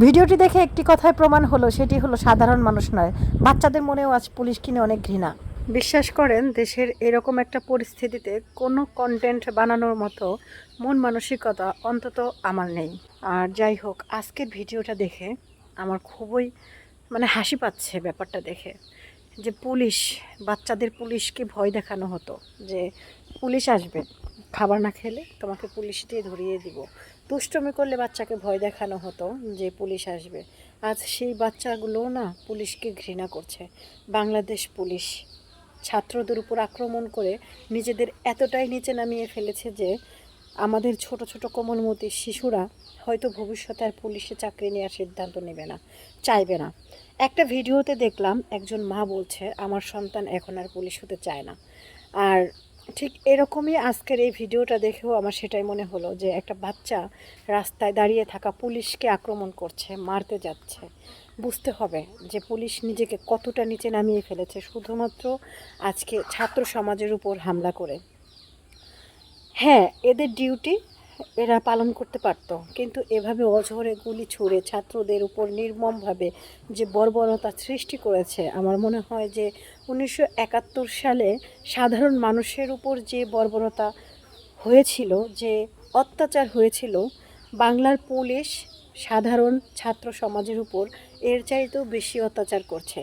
ভিডিওটি দেখে একটি কথায় প্রমাণ হলো, সেটি হলো সাধারণ মানুষ নয়। বাচ্চাদের মনেও আজ পুলিশ কিনে অনেক ঘৃণা। বিশ্বাস করেন, দেশের এরকম একটা পরিস্থিতিতে কোনো কন্টেন্ট বানানোর মতো মন মানসিকতা অন্তত আমার নেই। আর যাই হোক, আজকের ভিডিওটা দেখে আমার খুবই মানে হাসি পাচ্ছে ব্যাপারটা দেখে। যে পুলিশ, বাচ্চাদের পুলিশকে ভয় দেখানো হতো যে পুলিশ আসবে। খাবার না খেলে তোমাকে পুলিশ দিয়ে ধরিয়ে দিব। দুষ্টমি করলে বাচ্চাকে ভয় দেখানো হতো যে পুলিশ আসবে। আজ সেই বাচ্চাগুলোও না পুলিশকে ঘৃণা করছে। বাংলাদেশ পুলিশ ছাত্রদের উপর আক্রমণ করে নিজেদের এতটাই নিচে নামিয়ে ফেলেছে যে আমাদের ছোট ছোট কোমলমতি শিশুরা হয়তো ভবিষ্যতে আর পুলিশে চাকরি নেওয়ার সিদ্ধান্ত নেবে না, চাইবে না। একটা ভিডিওতে দেখলাম একজন মা বলছে, আমার সন্তান এখন আর পুলিশ হতে চায় না। আর ঠিক এরকমই আজকের এই ভিডিওটা দেখেও আমার সেটাই মনে হলো যে একটা বাচ্চা রাস্তায় দাঁড়িয়ে থাকা পুলিশকে আক্রমণ করছে, মারতে যাচ্ছে। বুঝতে হবে যে পুলিশ নিজেকে কতটা নিচে নামিয়ে ফেলেছে, শুধুমাত্র আজকে ছাত্র সমাজের উপর হামলা করে। হ্যাঁ এদের ডিউটি এরা পালন করতে পারত। কিন্তু এভাবে অঝরে গুলি ছুড়ে ছাত্রদের উপর নির্মমভাবে যে বর্বরতা সৃষ্টি করেছে, আমার মনে হয় যে উনিশশো একাত্তর সালে সাধারণ মানুষের উপর যে বর্বরতা হয়েছিল, যে অত্যাচার হয়েছিল, বাংলার পুলিশ সাধারণ ছাত্র সমাজের উপর এর চাইতেও বেশি অত্যাচার করছে।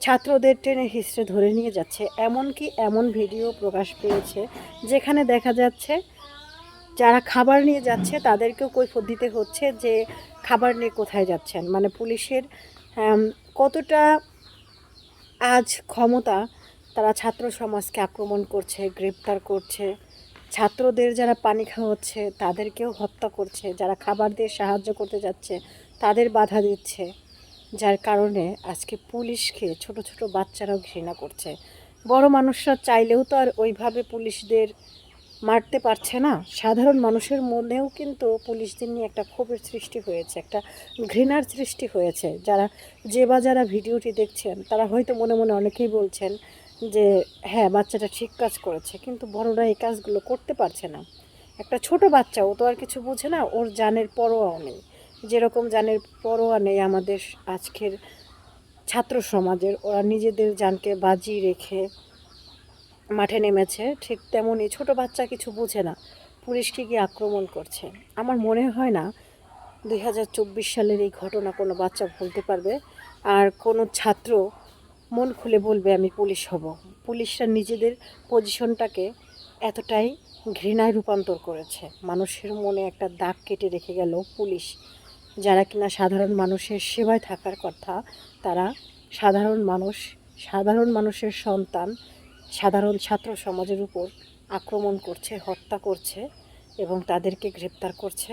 ছাত্রদের ট্রেনে হিস্ট্রে ধরে নিয়ে যাচ্ছে। এমনকি এমন ভিডিও প্রকাশ পেয়েছে, যেখানে দেখা যাচ্ছে যারা খাবার নিয়ে যাচ্ছে, তাদেরকেও কৈফত দিতে হচ্ছে যে খাবার নিয়ে কোথায় যাচ্ছেন। মানে পুলিশের কতটা আজ ক্ষমতা তারা ছাত্র সমাজকে আক্রমণ করছে, গ্রেপ্তার করছে, ছাত্রদের যারা পানি খাওয়াচ্ছে, তাদেরকেও হত্যা করছে, যারা খাবার দিয়ে সাহায্য করতে যাচ্ছে, তাদের বাধা দিচ্ছে, যার কারণে আজকে পুলিশকে ছোট ছোট বাচ্চারাও ঘৃণা করছে। বড় মানুষরা চাইলেও তো আর ওইভাবে পুলিশদের মারতে পারছে না। সাধারণ মানুষের মনেও কিন্তু পুলিশদের নিয়ে একটা ক্ষোভের সৃষ্টি হয়েছে, একটা ঘৃণার সৃষ্টি হয়েছে। যারা যে বা যারা ভিডিওটি দেখছেন, তারা হয়তো মনে মনে অনেকেই বলছেন যে হ্যাঁ বাচ্চাটা ঠিক কাজ করেছে, কিন্তু বড়রা এই কাজগুলো করতে পারছে না। একটা ছোট বাচ্চা, ও তো আর কিছু বোঝে না, ওর জানের পরোয়াও নেই। যেরকম জানের পরোয়া নেই আমাদের আজকের ছাত্র সমাজের, ওরা নিজেদের জানকে বাজি রেখে মাঠে নেমেছে, ঠিক তেমনই ছোট বাচ্চা কিছু বোঝে না পুলিশকে গিয়ে আক্রমণ করছে? আমার মনে হয় না দুই হাজার চব্বিশ সালের এই ঘটনা কোনো বাচ্চা ভুলতে পারবে, আর কোনো ছাত্র মন খুলে বলবে, আমি পুলিশ হব। পুলিশরা নিজেদের পজিশনটাকে এতটাই ঘৃণায় রূপান্তর করেছে। মানুষের মনে একটা দাগ কেটে রেখে গেল পুলিশ। যারা কিনা সাধারণ মানুষের সেবায় থাকার কথা, তারা সাধারণ মানুষ, সাধারণ মানুষের সন্তান সাধারণ ছাত্র সমাজের উপর আক্রমণ করছে হত্যা করছে এবং তাদেরকে গ্রেপ্তার করছে।